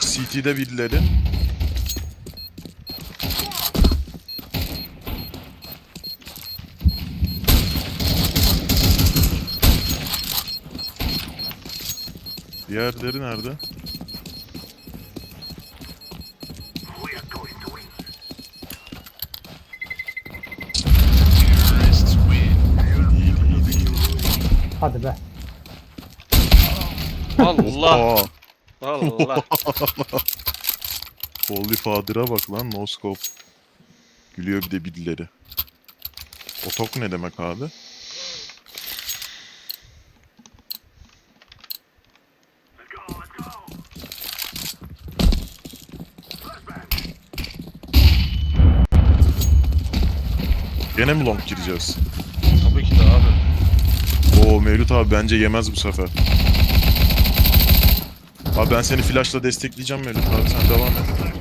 CT'de birileri. Diğerleri nerede? Hadi be. Allah. Aa, Allah. Holy Father'a bak lan no scope. Gülüyor bir de birileri. Otok ne demek abi? Gene mi long gireceğiz? Tabii ki de abi. Oo Mevlüt abi bence yemez bu sefer. Abi ben seni flashla destekleyeceğim Mevlüt abi sen devam et.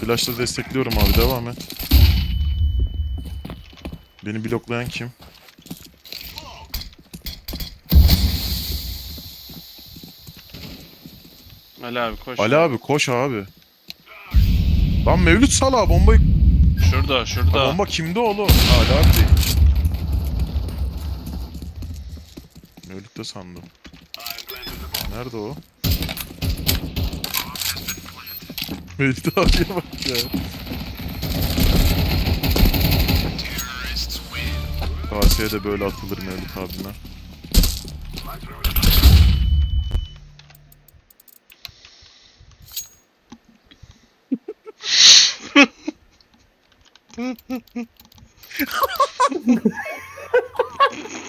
Flashla destekliyorum abi devam et. Beni bloklayan kim? Ali abi koş. Ali abi koş abi. Lan Mevlüt sala bombayı... Şurada Ha, şurada. bomba kimde oğlum? Ha, Ali abi değil. Mevlüt de sandım. Nerede o? Mevlüt abiye bak ya. KS'ye de böyle atılır Mevlüt abine.